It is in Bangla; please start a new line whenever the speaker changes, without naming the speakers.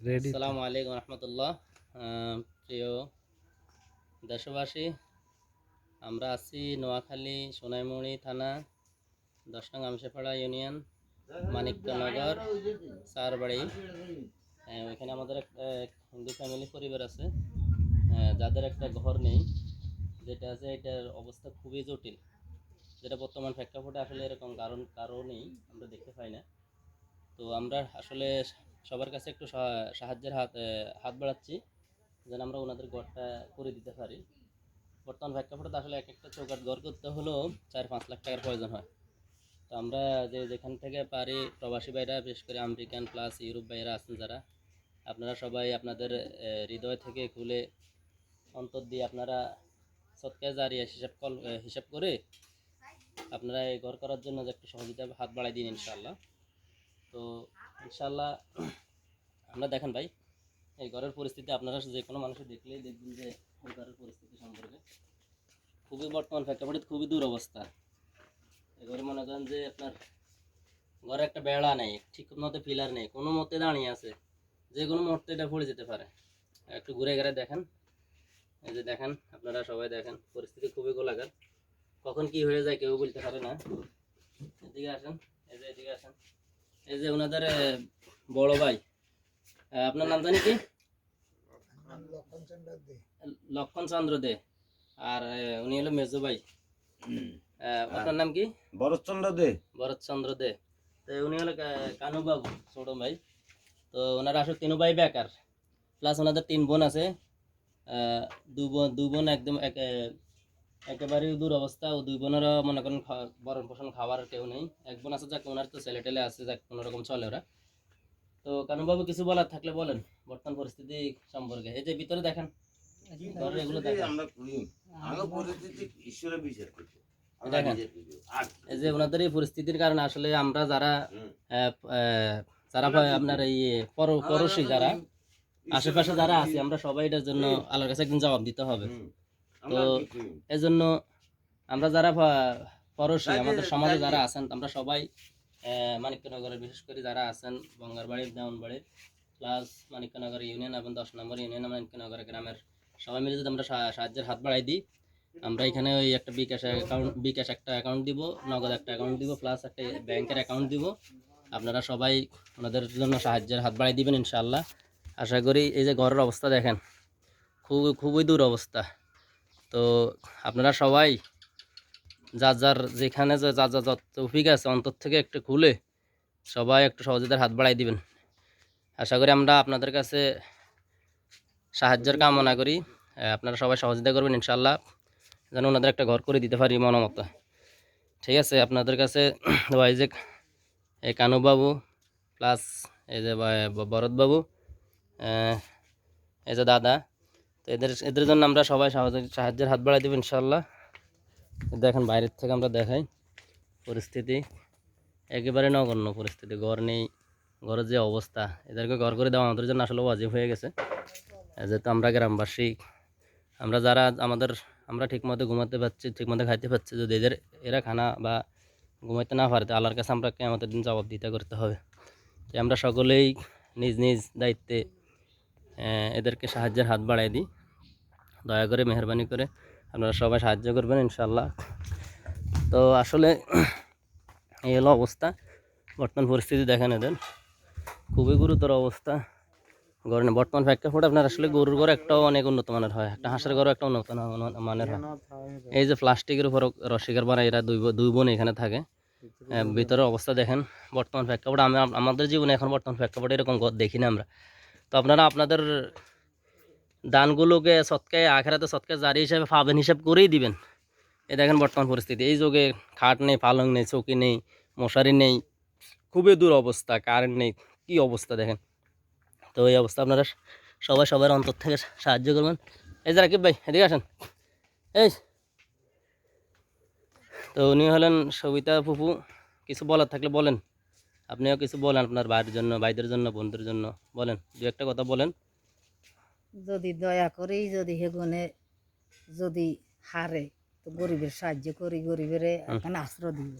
আসসালামু আলাইকুম রহমতুল্লাহ। প্রিয় দেশবাসী আমরা আছি নোয়াখালী সোনাইমুড়ি থানা দশ নং আমশেপাড়া ইউনিয়ন মানিকনগর চারবাড়ি আহ, ওইখানে আমাদের একটা এক হিন্দু ফ্যামিলি পরিবার আছে। যাদের একটা ঘর নেই যেটা আছে এটার অবস্থা খুবই জটিল। যেটা বর্তমান প্রেক্ষাপটে আসলে এরকম কারণ কারও নেই আমরা দেখতে পাই না। তো আমরা আসলে সবার কাছে একটু সাহায্যের হাত হাত বাড়াচ্ছি, যেন আমরা ওনাদের ঘরটা করে দিতে পারি। বর্তমান প্রেক্ষাপটে আসলে এক একটা চৌকাট ঘর করতে হলেও চার পাঁচ লাখ টাকার প্রয়োজন হয়। তো আমরা যে যেখান থেকে পারি, প্রবাসী ভাইরা, বিশেষ করে আমেরিকান প্লাস ইউরোপ ভাইরা আছেন যারা, আপনারা সবাই আপনাদের হৃদয় থেকে খুলে অন্তর দিয়ে আপনারা সৎকার জারিয়া হিসাব কল হিসাব করে আপনারা এই ঘর করার জন্য যে একটু সহযোগিতা, হাত বাড়াই দিন ইনশাল্লাহ তো ইনশাল্লাহ আমরা দেখেন ভাই, এই ঘরের পরিস্থিতি আপনারা যে কোনো মানুষের দেখলেই দেখবেন যে এই ঘরের পরিস্থিতি সম্পর্কে খুবই বর্তমান প্রেক্ষাপটে খুবই দূর অবস্থা। এই ঘরে মনে করেন যে আপনার ঘরে একটা বেড়া নেই, ঠিক মতো পিলার নেই, কোনো মতে দাঁড়িয়ে আছে, যে কোনো মুহূর্তে এটা পড়ে যেতে পারে। একটু ঘুরে ঘুরে দেখেন, এই যে দেখেন, আপনারা সবাই দেখেন, পরিস্থিতি খুবই গোলাঘাত কখন কি হয়ে যায় কেউ বলতে পারে না। এদিকে আসেন, এই যে এদিকে আসেন। এই যে ওনাদের বড় ভাই। আপনার নাম জানি কি? লক্ষণ চন্দ্র দে। আর উনি হলো মেজো ভাই। আপনার নাম কি?
ভরতচন্দ্র দে।
ভরত চন্দ্র দে। তো উনি হলো কানু বাবু ছোট ভাই। তো ওনারা আসলে তিন ভাই বেকার। প্লাস ওনাদের তিন বোন আছে। দু বোন দু বোন একদম এক একেবারে দূর অবস্থা। ও দুই বোনেরও মনে করেন ভরণ পোষণ খাওয়ার কেউ নেই। এক বোন আছে যাক ওনার তো ছেলে টেলে আছে যাক কোনো রকম চলে ওরা। তো কানু বাবু কিছু বলার থাকলে বলেন বর্তমান পরিস্থিতি সম্পর্কে। এই যে ভিতরে দেখেন
আমরা করি। পরিস্থিতি ঈশ্বরের বিচার করছে।
যে ওনাদের এই পরিস্থিতির কারণে আসলে আমরা যারা যারা আপনার এই পর- পড়োশি যারা আশেপাশে যারা আছি আমরা সবাই এটার জন্য আল্লাহর কাছে একদিন জবাব দিতে হবে। তো-
আর কি করি?
এই জন্য আমরা যারা প- পড়োশি
তাই যে-
আমাদের সমাজে যারা আছেন আমরা সবাই মানিক্যনগরের বিশেষ করে যারা আছেন বঙ্গারবাড়ির দেওয়ানবাড়ির প্লাস মানিক্যনগর ইউনিয়ন এবং দশ নম্বর ইউনিয়ন মানিক্যনগর গ্রামের সবাই মিলে যদি আমরা সাহায্যের হাত বাড়াই দিই আমরা এখানে ওই একটা বিকাশ অ্যাকাউন্ট বিকাশ একটা অ্যাকাউন্ট দিব নগদ একটা অ্যাকাউন্ট দিব প্লাস একটা ব্যাংকের অ্যাকাউন্ট দিব। আপনারা সবাই ওনাদের জন্য সাহায্যের হাত বাড়াই দিবেন ইনশাল্লাহ আশা করি এই যে ঘরের অবস্থা দেখেন খুব খুবই দূর অবস্থা। তো আপনারা সবাই যার যার যেখানে যে যার যার যত তৌফিক আছে, অন্তর থেকে একটু খুলে সবাই একটু সহযোগিতার হাত বাড়াই দিবেন। আশা করি আমরা আপনাদের কাছে সাহায্যের কামনা করি। আপনারা সবাই সহযোগিতা করবেন ইনশাল্লাহ যেন ওনাদের একটা ঘর করে দিতে পারি মতো ঠিক আছে, আপনাদের কাছে ওই যে কানুবাবু, প্লাস এই যে ভরতবাবু এই যে দাদা তো এদের এদের জন্য আমরা সবাই সাহায্যের হাত বাড়াই দেবো ইনশাল্লাহ দেখেন বাইরের থেকে আমরা দেখাই পরিস্থিতি। একেবারে নগণ্য পরিস্থিতি, ঘর নেই, ঘরের যে অবস্থা, এদেরকে ঘর করে দেওয়া আমাদের জন্য আসলে ওয়াজিব হয়ে গেছে। যেহেতু আমরা গ্রামবাসী, আমরা যারা আমাদের, আমরা ঠিকমতো ঘুমাতে পারছি, ঠিকমতো খাইতে পারছি, যদি এদের, এরা খানা বা ঘুমাইতে না পারে, তো আল্লাহর কাছে আমরা আমাদের দিন জবাব দিতে করতে হবে। আমরা সকলেই নিজ নিজ দায়িত্বে এদেরকে সাহায্যের হাত বাড়াই দিই। দয়া করে, মেহরবানি করে আপনারা সবাই সাহায্য করবেন ইনশাল্লাহ তো আসলে এই হলো অবস্থা। বর্তমান পরিস্থিতি দেখেন এদের। খুবই গুরুতর অবস্থা। গরম বর্তমান প্রেক্ষাপটে আপনার আসলে গরুর ঘর একটাও অনেক উন্নত মানের হয়। একটা হাঁসের ঘরও একটা উন্নত মানের হয়। এই যে প্লাস্টিকের উপর রসিকার বাড়া এরা দুই দুই বোন এখানে থাকে। ভিতরের অবস্থা দেখেন। বর্তমান প্রেক্ষাপটে আমি আমাদের জীবনে এখন বর্তমান প্রেক্ষাপটে এরকম দেখি না আমরা। তো আপনারা আপনাদের দানগুলোকে সৎকায় আখেরাতে সৎকায় জারি হিসাবে পাবেন, হিসাব করেই দিবেন। এই দেখেন বর্তমান পরিস্থিতি। এই যুগে খাট নেই, পালং নেই, চৌকি নেই, মশারি নেই, খুবই দূর অবস্থা কারেন্ট নেই, কি অবস্থা দেখেন। তো এই অবস্থা আপনারা সবাই সবার অন্তর থেকে সাহায্য করবেন। এই যে রাকিব ভাই, এদিকে আসেন। এই তো উনি হলেন সবিতা ফুপু কিছু বলার থাকলে বলেন। আপনিও কিছু বলেন আপনার ভাইয়ের জন্য ভাইদের জন্য বন্ধুর জন্য। বলেন দু একটা কথা বলেন।
যদি দয়া করেই যদি হেগুনে যদি হারে তো গরিবের সাহায্য করি গরিবের এখানে আশ্রয় দিব।